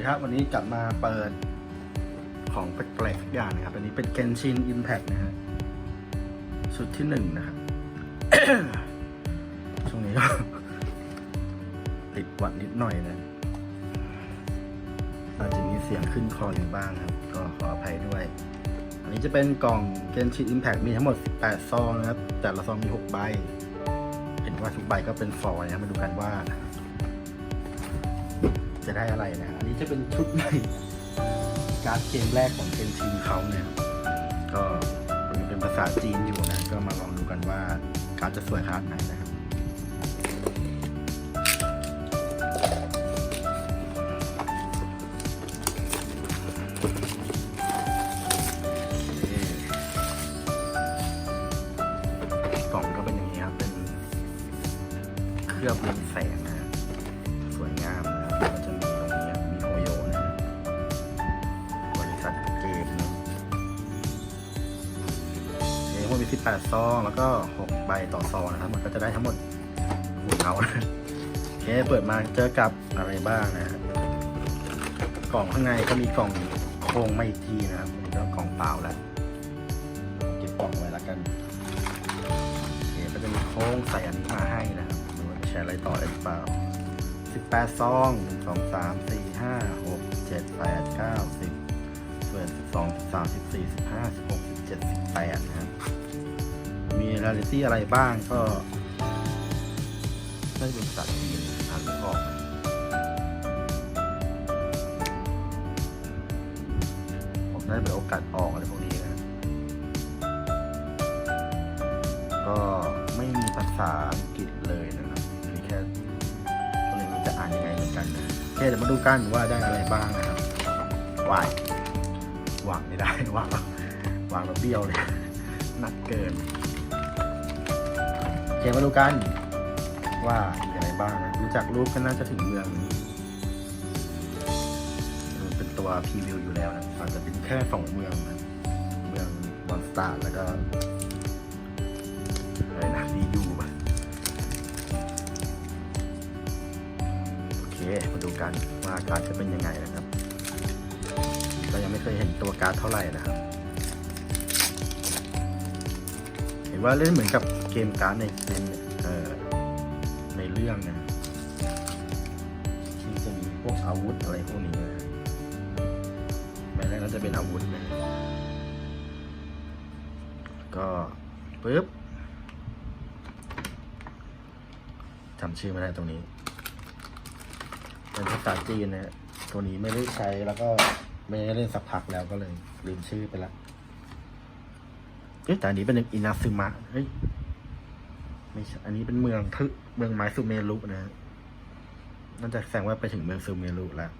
ดีครับ วันนี้กลับมาเปิดของแปลกๆสักอย่างนะครับ อันนี้เป็น Genshin Impact นะฮะชุดที่หนึ่งนะครับ ช่วงนี้ก็ติดหวัดนิดหน่อยนะ อาจจะมีเสียงขึ้นคออยู่บ้างครับ ก็ขออภัยด้วย อันนี้จะเป็นกล่อง Genshin Impact มีทั้งหมด 18 ซองนะครับ แต่ละซองมี 6 ใบ เห็นว่าทุกใบก็เป็นฟอยล์นะครับมาดูกันว่า จะได้อะไรนะอันนี้จะเป็นชุดใหม่การ์ดเกมแรกของเกนชินเขาเนี่ยก็เป็นภาษาจีนอยู่นะ ก็มาลองดูกันว่าการ์ดจะสวยขนาดไหนนะครับ ซองแล้วก็6ใบต่อซองนะครับ มันก็จะได้ทั้งหมดหูเขานะโอเคเปิดมาเจอกับอะไรบ้างนะฮะกล่องข้างในก็มีกล่องโครงไมาอีกทีนะครับอันนี้ก็กล่องเปล่าแล้วเก็บกล่องไว้แล้วกันโอเคก็จะมีโค้งใส่อันนี้มาให้นะครับดูว่าจะใช้อะไรต่อได้หรือเปล่า18ซอง1 2 3 4 5 6 7 8 9 10 11 12 13 14 15 16 17 18นะครับ มีรายละเอียดอะไรบ้างก็น่าจะเป็นภาษาจีนอ่านไม่ออกผมได้เป็นโอกาสออกอะไรพวกนี้นะก็ไม่มีภาษาอังกฤษเลยนะครับมีแค่ก็เลยไมันจะอ่านยังไงเหมือนกันนะโอเคเดี๋ยวมาดูกันว่าได้อะไรบ้างนะครับวายวางไม่ได้วางแล้ววางแล้วเบี้ยวเลยหนักเกิน โอเคมาดูกันว่ามีอะไรบ้างนะดูจากรูปก็น่าจะถึงเมืองมันเป็นตัวพรีวิวอยู่แล้วนะอาจจะเป็นแค่สองเมืองนะเมืองมอนสตาร์แล้วก็อะไรนะรีดูป่ะโอเคมาดูกันว่าการ์ดจะเป็นยังไงนะครับเรายังไม่เคยเห็นตัวการ์ดเท่าไหร่นะครับ เห็นว่าเล่นเหมือนกับ เกมการ์ดในในเอ่อในเรื่องนะที่จะมีพวกอาวุธอะไรพวกนี้นะแม้แรกก็จะเป็นอาวุธนะก็ปึ๊บจำชื่อไม่ได้ตรงนี้ เป็นภาษาจีนนะฮะตัวนี้ไม่ได้ใช้แล้วก็ไม่ได้เล่นสักพักแล้วก็เลยลืมชื่อไปละเอ๊ะแต่อันนี้เป็นอินาซึมะเฮ้ย ไม่ใช่อันนี้เป็นเมืองทึเมืองไม้ซูเมรุนะฮะน่าจะแสดงว่าไปถึงเมืองซูเมรุแล้ว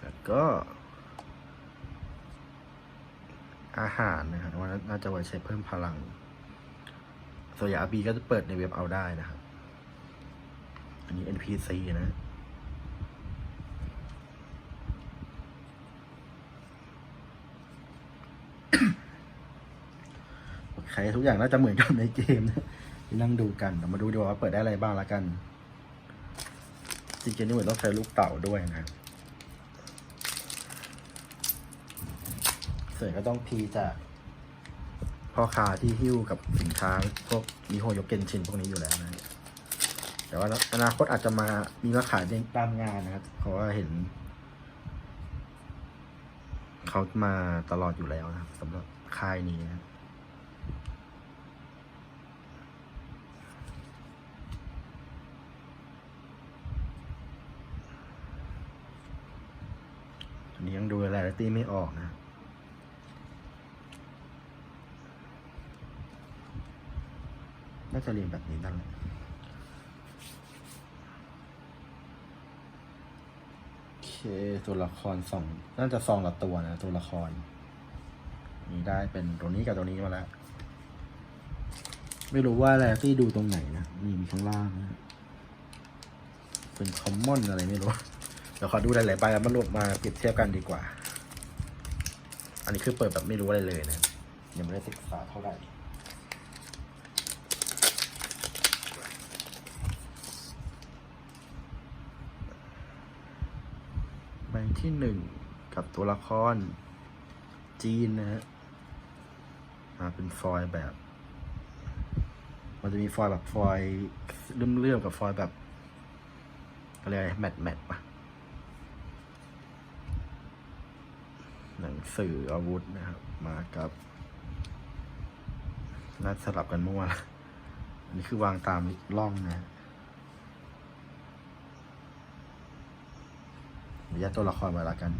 แล้วก็ อาหารนะครับว่าน่าจะไว้ใช้เพิ่มพลังส่วนใหญ่ RB ก็จะเปิดในเว็บเอาได้นะครับ อันนี้ NPC นะ ใครทุกอย่างน่าจะเหมือนกับในเกมนะที่นั่งดูกันเดี๋ยวมาดูดีกว่าว่าเปิดได้อะไรบ้างละกัน จริงๆนี่เหมือนต้องใช้ลูกเต่าด้วยนะส่วนก็ต้องพีจากพ่อค้าที่หิ้วกับสินค้าพวกมีโฮโยเกนชินพวกนี้อยู่แล้วนะ แต่ว่าอนาคตอาจจะมามีมาขายในตามงานนะครับ เพราะว่าเห็นเขามาตลอดอยู่แล้วนะครับสำหรับค่ายนี้นะครับ อันนี้ยังดูรายละเอียดไม่ออกนะน่าจะเรียนแบบนี้นั่นแหละโอเคตัวละครสองน่าจะซองละตัวนะตัวละครมีได้เป็นตัวนี้กับตัวนี้มาแล้ว ไม่รู้ว่าแรตี้ดูตรงไหนนะมีมีข้างล่างนะ เป็นคอมมอนอะไรไม่รู้ ดี๋ยวขอดูหลายๆใบแล้วมารวมมาเปรียบเทียบกันดีกว่า อันนี้คือเปิดแบบไม่รู้อะไรเลยนะ ยังไม่ได้ศึกษาเท่าไหร่ที่หนึ่งกับตัวละคร จีนนะฮะมาเป็นฟอยล์แบบ มันจะมีฟอยล์แบบฟอยล์เลื่อมๆกับฟอยล์แบบอะไรแมทแมทปะหนัง สื่ออาวุธนะครับ มากับน่าสลับกันมั่วอันนี้คือวางตามร่องนะฮะยวแยกตัวละครมาละกัน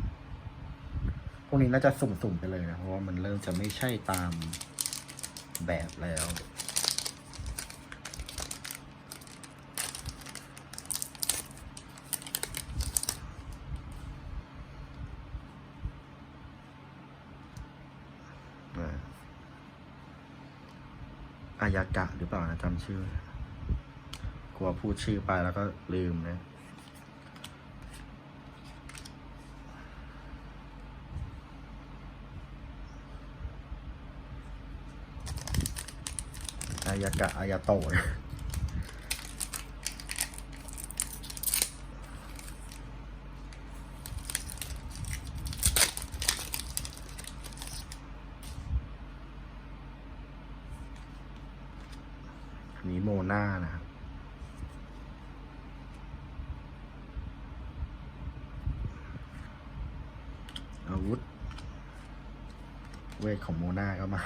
พวกนี้น่าจะสุ่มๆไปเลยนะ เพราะว่ามันเริ่มจะไม่ใช่ตามแบบแล้ว อ่า อายากะหรือเปล่านะจำชื่อ กลัวพูดชื่อไปแล้วก็ลืมนะอายากะอายาโตะนะอันนี้โมนานะครับ อาวุธ เวทของ โมนาก็มา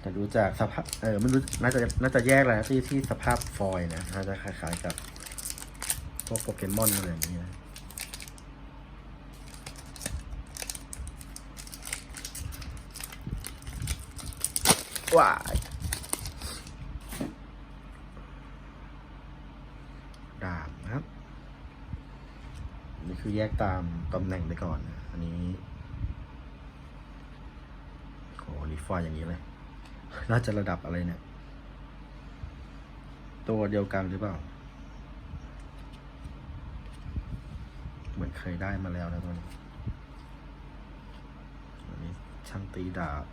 แต่ดูจากสภาพ เออมันรู้น่าจะน่าจะแยกแล้วที่ที่สภาพฟอยล์นะน่าจะคล้ายๆกับ พวกโปเกมอนอะไรอย่างเงี้ยว้ายดาบนะครับ นี่คือแยกตามตำแหน่งไปก่อนนะอันนี้โหรี ฟอยล์อย่างนี้เลยน่าจะระดับอะไรเนี่ย ตัวเดียวกันหรือเปล่า เหมือนเคยได้มาแล้วนะตัวนี้อันนี้ช่างตีดาบ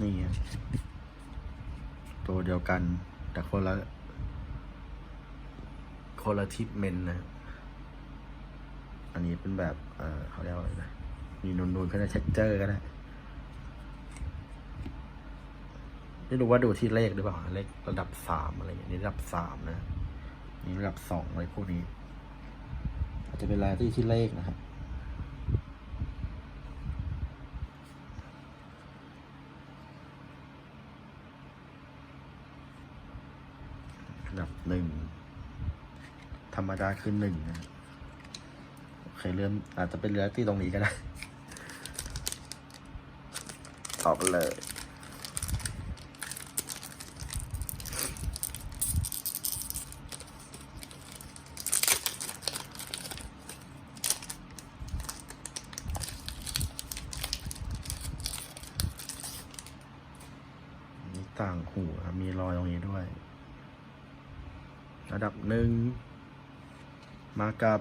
นี่ไงตัวเดียว กัน แต่คนละคนละทิปเมนนะ อันนี้เป็นแบบ เออเขาเรียกว่าอะไรนะมีนูนๆก็ได้เท็กเจอร์ก็ได้ไม่รู้ว่าดูที่เลขหรือเปล่า เลขระดับสามอะไรอย่างเงี้ระดับสามนะ นี่ระดับสองอะไรพวกนี้ อาจจะเป็นรายที่ที่เลขนะครับ ดับหนึ่ง ธรรมดาคือหนึ่งนะโอเคเริ่มอาจจะเป็นเรือที่ตรงนี้ก็ได้ตอบเลย มีต่างหูครับมีรอยตรงนี้ด้วย ระดับ หนึ่งมากับ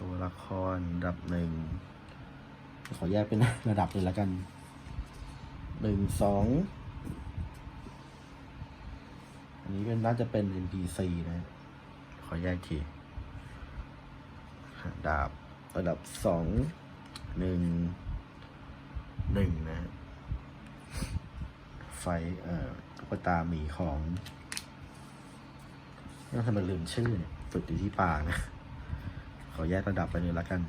ตัวละครระดับหนึ่งขอแยกเป็นระดับเลยแล้วกันหนึ่งสองอันนี้เป็นน่าจะเป็น NPC นะ ขอแยกทีดาบระดับสองหนึ่งหนึ่งนะ ไฟเอ่อตุ๊กตาหมีของน่าทำไมลืมชื่อเนี่ยฝึกอยู่ที่ปากนะ ขอแยกระดับไปเลยละกัน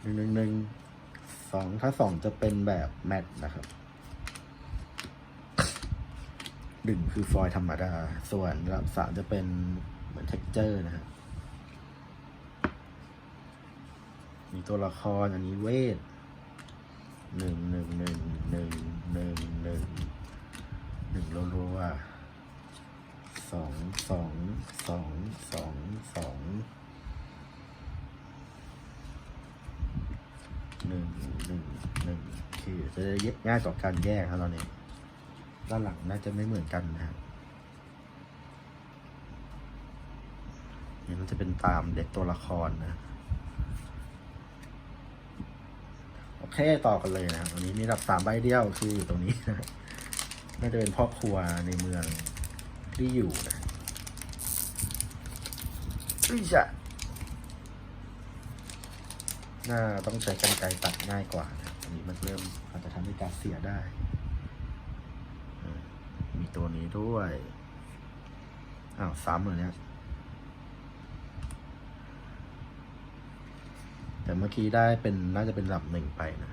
หนึ่งหนึ่งหนึ่งสองถ้าสองจะเป็นแบบแมทนะครับหนึ่งคือฟอยธรรมดา ส่วนระดับสามจะเป็นเหมือนเท็กเจอร์นะฮะมีตัวละครอันนี้เวท หนึ่งหนึ่งหนึ่งหนึ่งหนึ่งหนึ่งหนึ่งรัวๆสองสองสองสองสองหนึ่งหนึ่งหนึ่งคือจะได้ง่ายต่อการแยกครับตอนนี้ด้านหลังน่าจะไม่เหมือนกันนะครับนี่มันจะเป็นตามเด็กตัวละครนะ โอ เคต่อกันเลยนะวันนี้มีระดับสามใบเดียวคืออยู่ตรงนี้นะน่าจะเป็นพ่อครัวในเมืองที่อยู่นะอุ้ยจะน่าต้องใช้กันไกรตัดง่ายกว่านะอันนี้มันเริ่มอาจจะทำให้การเสียได้มมีตัวนี้ด้วย อ้าวซ้ำเลยเนี่ย แต่เมื่อกี้ได้เป็นน่าจะเป็นระดับหนึ่งไปนะ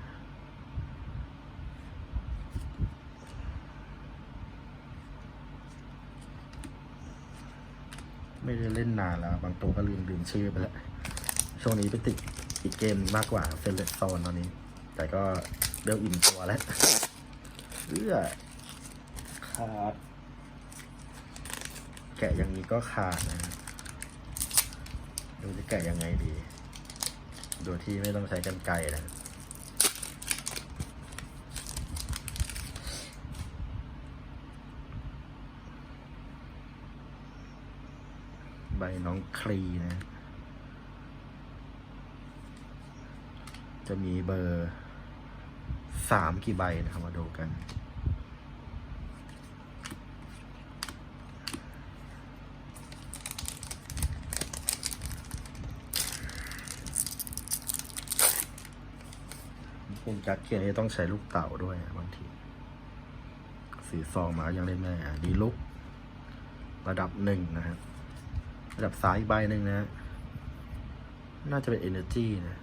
ไม่ได้เล่นนานแล้ว บางตัวก็ลืมลืมชื่อไปแล้ว ช่วงนี้ไปติดอีกเกมมากกว่าเฟลเลตโซนตอนนี้ แต่ก็เริ่มอิ่มตัวแล้วเอื้อขาด แกะอย่างนี้ก็ขาดนะดูจะแกะยังไงดี โดยที่ไม่ต้องใช้กันไกรนะใบน้องคลีนะ จะมีเบอร์สามกี่ใบนะครับมาดูกัน เป็นการ์เขียนที่ต้องใช้ลูกเต่าด้วยบางที สีซองมายังเล่นไม่ได้อ่ดีลุก ระดับหนึ่งนะครับระดับซ้ายใบหนึ่งนะ น่าจะเป็น Energy นะ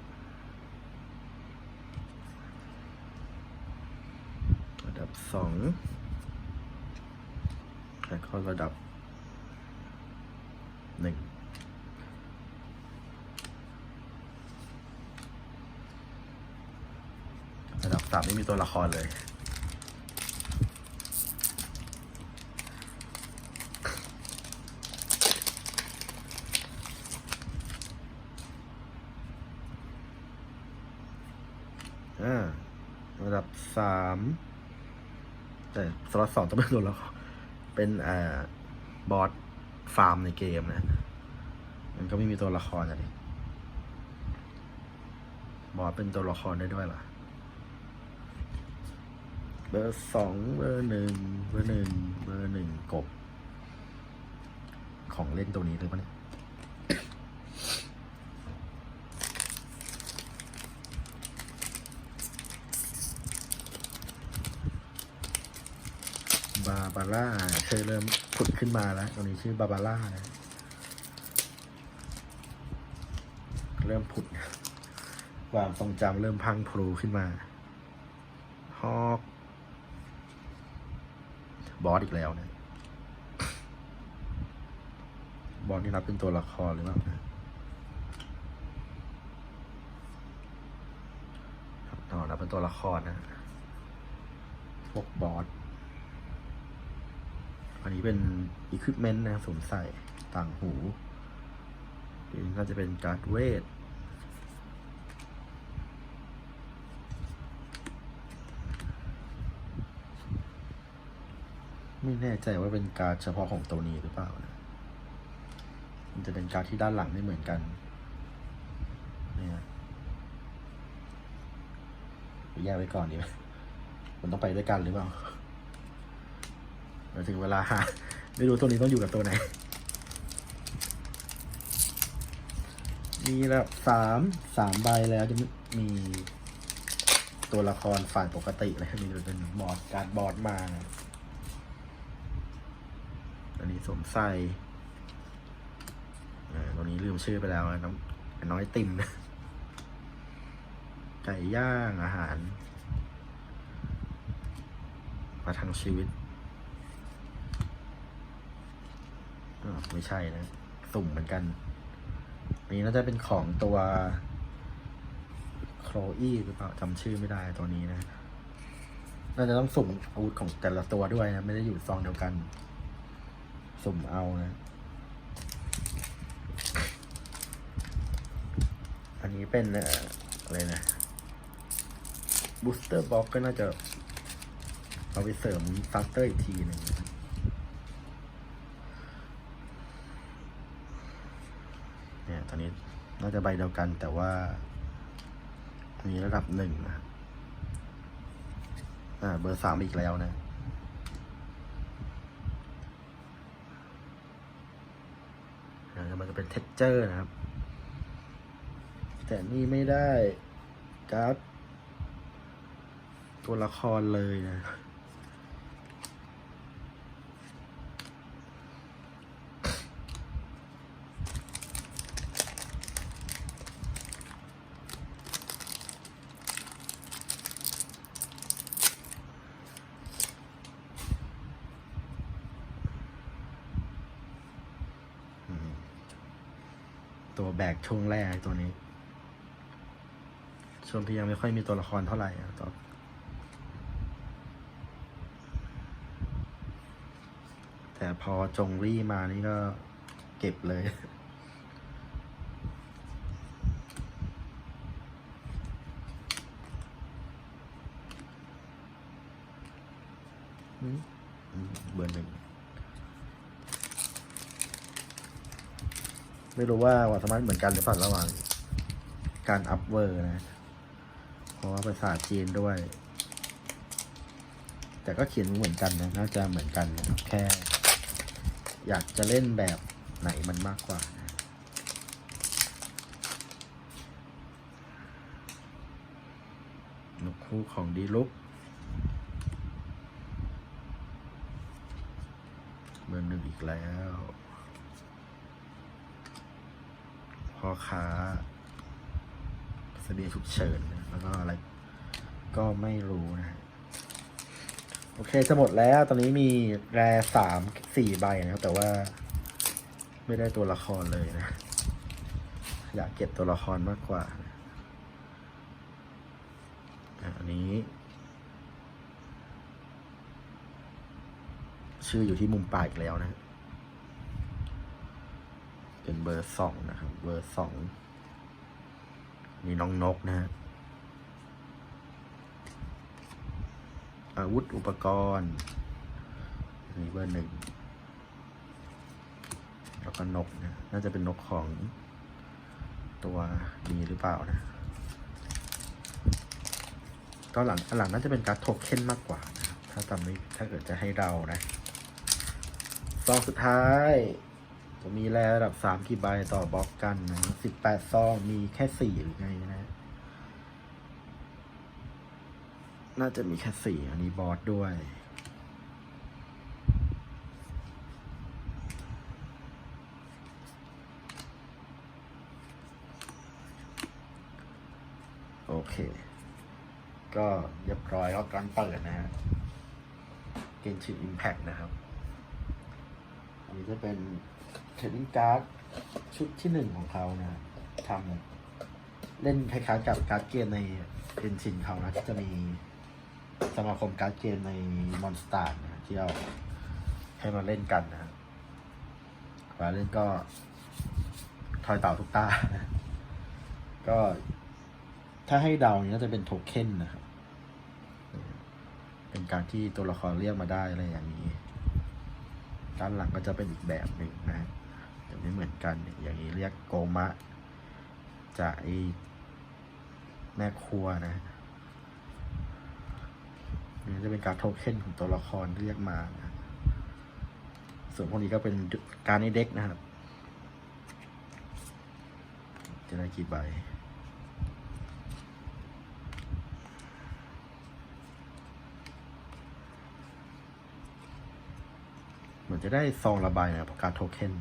ระดับสองแล้วก็ระดับหนึ่ง ระดับ สามไม่มีตัวละครเลย อ่าระดับสามแต่สล็อตสองต้องเป็นตัวละครเป็นอ่าบอสฟาร์มในเกมนะ มันก็ไม่มีตัวละครอะดิบอสเป็นตัวละครได้ด้วยเหรอ บอร์สองเบอร์หนึ่งเบอร์หนึ่งเบอร์หนึ่งกบ ของเล่นตัวนี้เลยปะเนี่ยบาบาร่าเคยเริ่มผุดขึ้นมาแล้วตอนนี้ชื่อบาบาร่านะ เริ่มผุด ความทรงจำเริ่มพังพลูขึ้นมา ฮอก บอสอีกแล้วนะ บอสนี่นับเป็นตัวละครหรือเปล่านะต่อนับเป็นตัวละครนะ พวกบอส อันนี้เป็นอุปกรณ์นะสวมใส่ต่างหูนี่น่าจะเป็นการ์ดเวท ไม่แน่ใจว่าเป็นการเฉพาะของตัวนี้หรือเปล่านะ มันจะเป็นการที่ด้านหลังไม่เหมือนกันเนี่ยแยกไว้ก่อนดีไหมมันต้องไปด้วยกันหรือเปล่ามาถึงเวลาหาไม่รู้ตัวนี้ต้องอยู่กับตัวไหน มีระดับสามสามใบแล้วจะมีตัวละครฝ่ายปกติเลยมีเป็นบอร์ดการ์ดบอร์ดมานะ สมใส่อ่าตัวนี้ลืมชื่อไปแล้วนะน้องน้อยติ่มไก่ย่างอาหารมาทางชีวิตไม่ใช่นะ สุ่มเหมือนกันอัน นี้น่าจะเป็นของตัวโครอี้หรือเปล่าจำชื่อไม่ได้ตัวนี้นะ น่าจะต้องสุ่มอาวุธของแต่ละตัวด้วยนะ ไม่ได้อยู่ซองเดียวกัน สุ่มเอานะ อันนี้เป็นอะไรนะบูสเตอร์บ็อกก็น่าจะ เอาไปเสริมซัสเตอร์อีกทีหนึ่งเนะครับอันนี้น่าจะใบเดียวกันแต่ว่ามีระดับหนึ่งนะ อ่า เบอร์สามอีกแล้วนะ เดี๋ยวมัน จะเป็นเท็กเจอร์นะครับ แต่นี่ไม่ได้การ์ดตัวละครเลยนะ ตัวแบ กช่วงแรกตัวนี้ ช่วงที่ยังไม่ค่อยมีตัวละครเท่าไหร่ต่อแต่พอจงรี่มานี่ก็เก็บเลยอืมอืมเบอร์หนึ่ง ไม่รู้ว่าวัตมันเหมือนกันหรือเปล่าระหว่าง การอัพเวอร์นะ เพราะว่าภาษาจีนด้วย แต่ก็เขียนเหมือนกันนะน่าจะเหมือนกันนะแค่ อยากจะเล่นแบบไหนมันมากกว่านะนกคู่ของดีลุกเบอร์หนึ่งอีกแล้ว พ่อค้าเสบียงฉุกเฉินแล้วก็อะไร ก็ไม่รู้นะ โอเคจะหมดแล้ว ตอนนี้มีแรสามสี่ใบนะครับ แต่ว่าไม่ได้ตัวละครเลยนะ อยากเก็บตัวละครมากกว่าอะอันนี้ ชื่ออยู่ที่มุมปลายอีกแล้วนะ เป็นเบอร์สองนะครับ เบอร์สองนี่น้องนกนะฮะอาวุธอุปกรณ์นี่เบอร์หนึ่งแล้วก็นกนะ น่าจะเป็นนกของตัวดีหรือเปล่านะก็หลังอันหลังน่าจะเป็นการ์ดโทเค็นมากกว่านะถ้าจำไม่ถ้าเกิดจะให้เรานะซองสุดท้าย จะมีแรระดับสามกี่ใบต่อบล็อกกันนะสิบแปดซองมีแค่สี่หรือไงนะ น่าจะมีแค่สี่อันนี้บอสด้วยโอเค ก็เรียบร้อยแล้วการเปิดนะฮะ เกนชินอิมแพคนะครับ อันนี้จะเป็น ทรดดิ้งการ์ดชุดที่หนึ่งของเขานะทำเล่นคล้ายๆกับการ์ดเกมในเกนชินเขานะที่จะมีสมาคมการ์ดเกมในมอนสตาร์นะที่เอาให้มาเล่นกันนะเวลาเล่นก็ทอยเต่าทุกตานะก็ถ้าให้เดาเนี่ยน่าจะเป็นโทเค็นนะครับ เป็นการที่ตัวละครเรียกมาได้อะไรอย่างนี้ ด้านหลังก็จะเป็นอีกแบบหนึ่งนะจะ ไม่เหมือนกัน อย่างนี้เรียกโกมะ จากไอแม่ครัวนะนี่จะเป็นการโทเค็นของตัวละครเรียกมานะส่วนพวกนี้ก็เป็นการในเด็กนะครับ จะได้กี่ใบเหมือนจะได้ซองระบายนะประกาศโทเค็น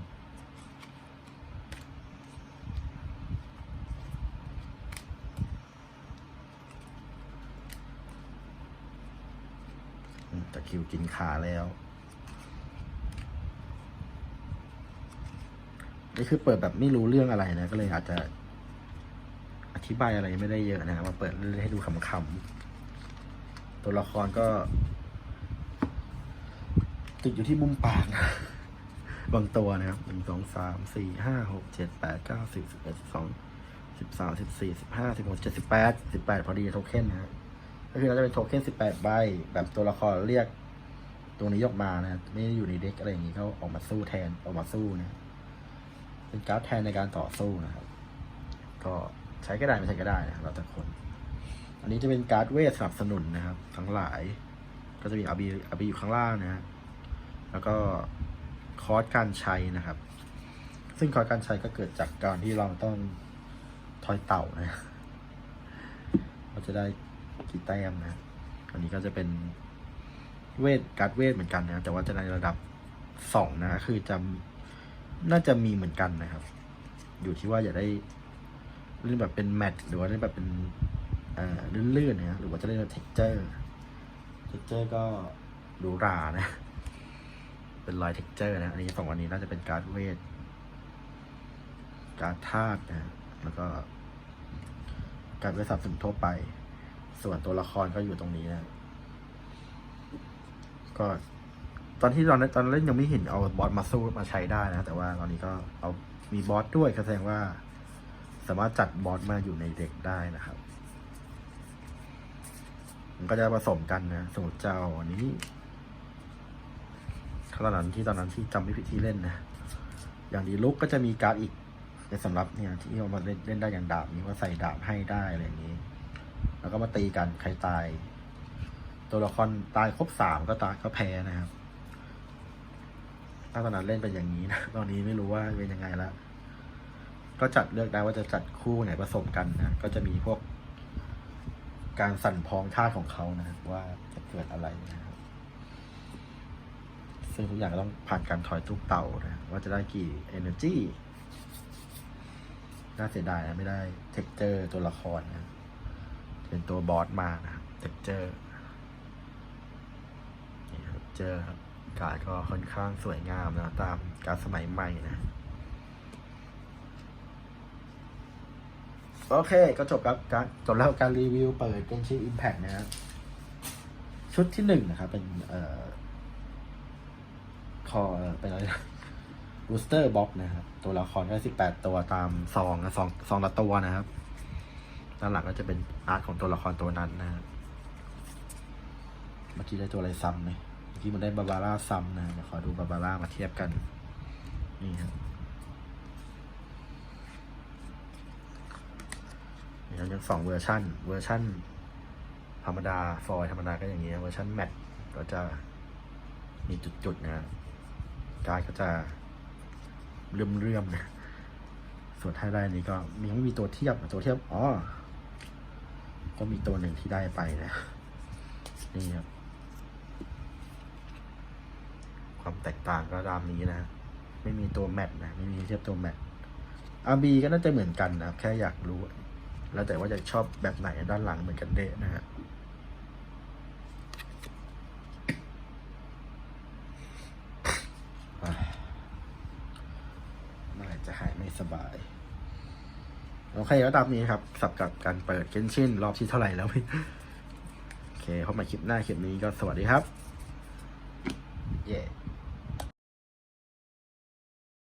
อืมตะ คิวกินขาแล้ว นี่คือเปิดแบบไม่รู้เรื่องอะไรนะ ก็เลยอาจจะอธิบายอะไรไม่ได้เยอะนะมาเปิดให้ดูขำๆ ตัวละครก็ ติดอยู่ที่มุมปากนะบางตัวนะครับหนึ่งสองสามสี่ห้าหกเจ็ดแปดเก้าสิบสิบเอ็ดสิบสองสิบสามสิบสี่สิบห้าสิบหกเจ็ดสิบแปดสิบแปดพอดีโทเค็นนะฮะก็คือเราจะเป็นโทเค็นสิบแปดใบแบบตัวละครเรียก ตัวนี้ออกมานะไม่ได้อยู่ในเด็กอะไรอย่างงี้เขาออกมาสู้แทนออกมาสู้นะ เป็นการ์ดแทนในการต่อสู้นะครับ ก็ใช้ก็ได้ไม่ใช้ก็ได้นะแล้วแต่คน อันนี้จะเป็นการ์ดเวทสนับสนุนนะครับ ทั้งหลาย ก็จะมีอาบีอาบีอยู่ข้างล่างนะฮะแล้วก็คอร์สการใช้นะครับ ซึ่งคอร์สการใช้ก็เกิดจากการที่เราต้องทอยเต่านะเราจะได้กี่แต้มนะอันนี้ก็จะเป็น เวทการ์ดเวทเหมือนกันนะแต่ว่าจะในระดับสองนะคือจะน่าจะมีเหมือนกันนะครับ อยู่ที่ว่าอยากได้เล่นแบบเป็นแมทหรือว่าเล่นแบบเป็นเอ่อลื่นๆนะหรือว่าจะเล่นแบบเท็กเจอร์เท็กเจอร์ก็หรูรานะ เป็นรอยเท็กเจอร์นะอันนี้สองอันนี้น่าจะเป็นการ์ดเวทการ์ดธาตุนะแล้วก็การ์ดเวทสับสนทั่วไป ส่วนตัวละครก็อยู่ตรงนี้นะ ก็ตอนที่ตอนตอนเล่นยังไม่เห็นเอาบอสมาสู้มาใช้ได้นะ แต่ว่าตอนนี้ก็เอามีบอสด้วยแสดงว่า สามารถจัดบอสมาอยู่ในเด็กได้นะครับ มันก็จะผสมกันนะ สมมติเจ้าอันนี้ตอนนั้นที่ตอนนั้นที่จำไม่ผิดที่เล่นนะ อย่างดีลุกก็จะมีการ์ดอีกในสำหรับเนี่ยที่เอามาเล่นเล่นได้อย่างดาบนี้ว่าใส่ดาบให้ได้อะไรอย่างนี้ แล้วก็มาตีกันใครตาย ตัวละครตายครบสามก็ตายก็แพ้นะครับถ้าตอนนั้นเล่นเป็นอย่างนี้นะ ตอนนี้ไม่รู้ว่าเป็นยังไงละ ก็จัดเลือกได้ว่าจะจัดคู่ไหนผสมกันนะ ก็จะมีพวก การสั่นพองท่าตุของเขานะว่าจะเกิดอะไรนะครับ ซึ่งทุกอย่างก็ต้องผ่านการถอยตู้เต่านะ ว่าจะได้กี่ energy น่าเสียดายนะ ไม่ได้เท็กเจอร์ตัวละครนะ เป็นตัวบอสมานะครับ เจอร์ครับการดก็ค่อนข้างสวยงามนะ ตามการสมัยใหม่นะ โอเคก็จบครับการจบแล้วการรีวิวเปิดเกมชื่อ Impact นะครับชุดที่หนึ่งนะครับ เป็นเอ่อคอเป็นอะไรบูสเตอร์บ็อกนะครับ ตัวละครก็สิบแปดตัวตามซองนะซองซองละตัวนะครับด้านหลังก็จะเป็นอาร์ตของตัวละครตัวนั้นนะครับเมื่อกี้ได้ตัวอะไรซ้ำไหม กี้มันได้บาบาร่าซ้ำนะเดี๋ยวขอดูบาบาร่ามาเทียบกัน นี่ครับมีทั้งสองเวอร์ชันเวอร์ชันธรรมดาฟอยธรรมดาก็อย่างนี้เวอร์ชันแมทก็จะมีจุดๆนะการก็จะเรื่อมๆนะส่วนถ้าได้นี้ก็มีไม่มีตัวเทียบตัวเทียบอ๋อก็มีตัวหนึ่งที่ได้ไปนะนี่ครับ ความแตกต่างก็ตามนี้นะ ไม่มีตัวแมทนะ ไม่มีเทียบตัวแมทอาบีก็น่าจะเหมือนกันนะ แค่อยากรู้ แล้วแต่ว่าจะชอบแบบไหนด้านหลังเหมือนกันเดะนะฮะเมื่อไหร่จะหายไม่สบาย โอเคก็ตามนี้ครับ สับกับการเปิดเกนชินรอบที่เท่าไหร่แล้วโอเคพบมาคลิปหน้าคลิปนี้ก็สวัสดีครับเย้